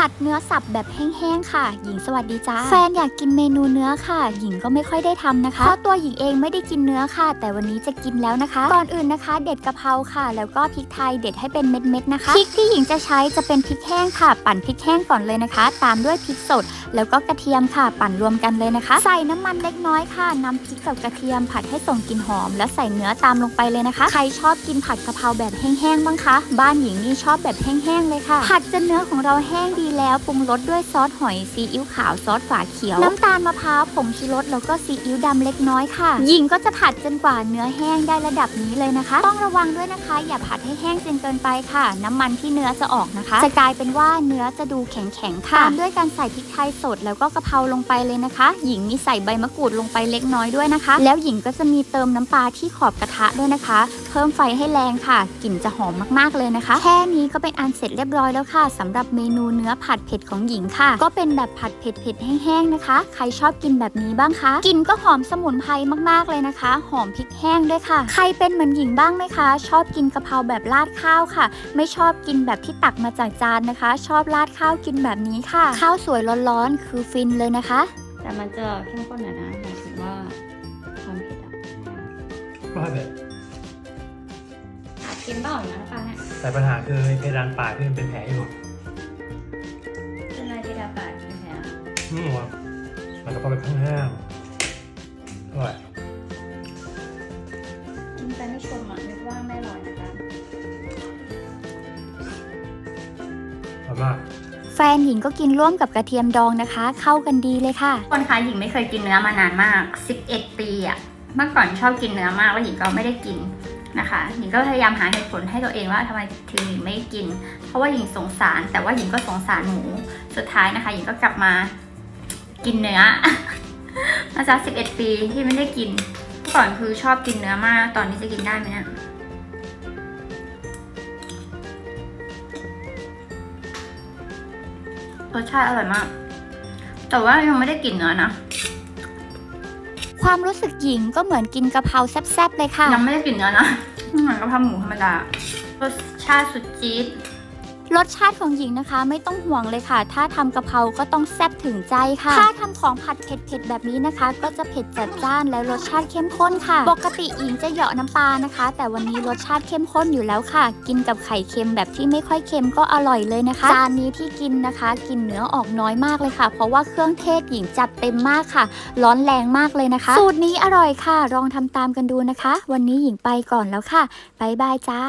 ผัดเนื้อสับแบบแห้งๆค่ะ หญิงสวัสดีจ้าแฟนอยากกินเมนูเนื้อค่ะ หญิงก็ไม่ค่อยได้ทำนะคะเพราะตัวหญิงเองไม่ได้กินเนื้อค่ะ แต่วันนี้จะกินแล้วนะคะ ก่อนอื่นนะคะ เด็ดกะเพราค่ะ แล้วก็พริกไทยเด็ดให้เป็นเม็ดๆนะคะพริกที่หญิงจะใช้จะเป็นพริกแห้งค่ะ ปั่นพริกแห้งก่อนเลยนะคะ ตามด้วยพริกสด แล้วก็กระเทียมค่ะ ปั่นรวมกันเลยนะคะ ใส่น้ำมันเล็กน้อยค่ะนำพริกกับกระเทียมผัดให้ส่งกลิ่นหอม แล้วใส่เนื้อตามลงไปเลยนะคะ ใครชอบกินผัดกะเพราแบบแห้งๆบ้างคะ บ้านหญิงนี่ชอบแบบแห้งๆเลยค่ะ ผัดจนเนื้อของเราแห้งดีแล้วปรุงรสด้วยซอสหอยซีอิ๊วขาวซอสฝาเขียว น้ำตาลมะพร้าวผงชูรสแล้วก็ซีอิ๊วดำเล็กน้อยค่ะ หญิงก็จะผัดจนกว่าเนื้อแห้งได้ระดับนี้เลยนะคะ ต้องระวังด้วยนะคะ อย่าผัดให้แห้งจนเกินไปค่ะ น้ำมันที่เนื้อจะออกนะคะ จะกลายเป็นว่าเนื้อจะดูแข็งๆค่ะตามด้วยการใส่พริกไทยสดแล้วก็กะเพราลงไปเลยนะคะ หญิงมีใส่ใบมะกรูดลงไปเล็กน้อยด้วยนะคะ แล้วหญิงก็จะมีเติมน้ำปลาที่ขอบกระทะด้วยนะคะ เพิ่มไฟให้แรงค่ะกลิ่นจะหอมมากๆเลยนะคะ แค่นี้ก็เป็นอันเสร็จเรียบร้อยแล้วค่ะสำหรับเมนูเนื้อผัดเผ็ดของหญิงค่ะ ก็เป็นแบบผัดเผ็ดเผ็ดๆแห้งๆนะคะ ใครชอบกินแบบนี้บ้างคะกลิ่นก็หอมสมุนไพรมากๆเลยนะคะ หอมพริกแห้งด้วยค่ะ ใครเป็นเหมือนหญิงบ้างไหมคะ ชอบกินกะเพราแบบราดข้าวค่ะ ไม่ชอบกินแบบที่ตักมาจากจานนะคะ ชอบราดข้าวกินแบบนี้ค่ะ ข้าวสวยร้อนๆคือฟินเลยนะคะ แต่มันจะเข้มข้นหน่อยนะหมายถึงว่าความเผ็ดอะก็ให้เผ็ดอาจกินเปล่านะปลาเนี่ยแต่ปัญหาคือเพดานปากที่มันเป็นแผลอยู่ นี่วะมันก็พอเป็นแห้งๆอร่อยกินไปไม่ชมอะนึกว่าไม่อร่อยนะคะอร่อยมากแฟนหญิงก็กินร่วมกับกระเทียมดองนะคะ เข้ากันดีเลยค่ะ คนคะหญิงไม่เคยกินเนื้อมานานมาก 11 ปีอะเมื่อก่อนชอบกินเนื้อมากแล้วหญิงก็ไม่ได้กินนะคะ หญิงก็พยายามหาเหตุผลให้ตัวเองว่าทำไมถึงหญิงไม่กิน เพราะว่าหญิงสงสาร แต่ว่าหญิงก็สงสารหมู สุดท้ายนะคะ หญิงก็กลับมา กินเนื้อมาจาก11ปีที่ไม่ได้กินเมื่อก่อนคือชอบกินเนื้อมาก ตอนนี้จะกินได้ไหมเนี่ยรสชาติอร่อยมาก แต่ว่ายังไม่ได้กลิ่นเนื้อนะ ความรู้สึกหญิงก็เหมือนกินกะเพราแซ่บๆเลยค่ะ ยังไม่ได้กลิ่นเนื้อนะ เหมือนกะเพราหมูธรรมดารสชาติสุดจี๊ด รสชาติของหญิงนะคะไม่ต้องห่วงเลยค่ะ ถ้าทำกะเพราก็ต้องแซ่บถึงใจค่ะ ถ้าทำของผัดเผ็ดๆแบบนี้นะคะ ก็จะเผ็ดจัดจ้านแล้วรสชาติเข้มข้นค่ะ ปกติหญิงจะเหยาะน้ำปลานะคะ แต่วันนี้รสชาติเข้มข้นอยู่แล้วค่ะ กินกับไข่เค็มแบบที่ไม่ค่อยเค็มก็อร่อยเลยนะคะ จานนี้ที่กินนะคะ กินเนื้อออกน้อยมากเลยค่ะ เพราะว่าเครื่องเทศหญิงจัดเต็มมากค่ะ ร้อนแรงมากเลยนะคะ สูตรนี้อร่อยค่ะ ลองทำตามกันดูนะคะ วันนี้หญิงไปก่อนแล้วค่ะบายบายจ้า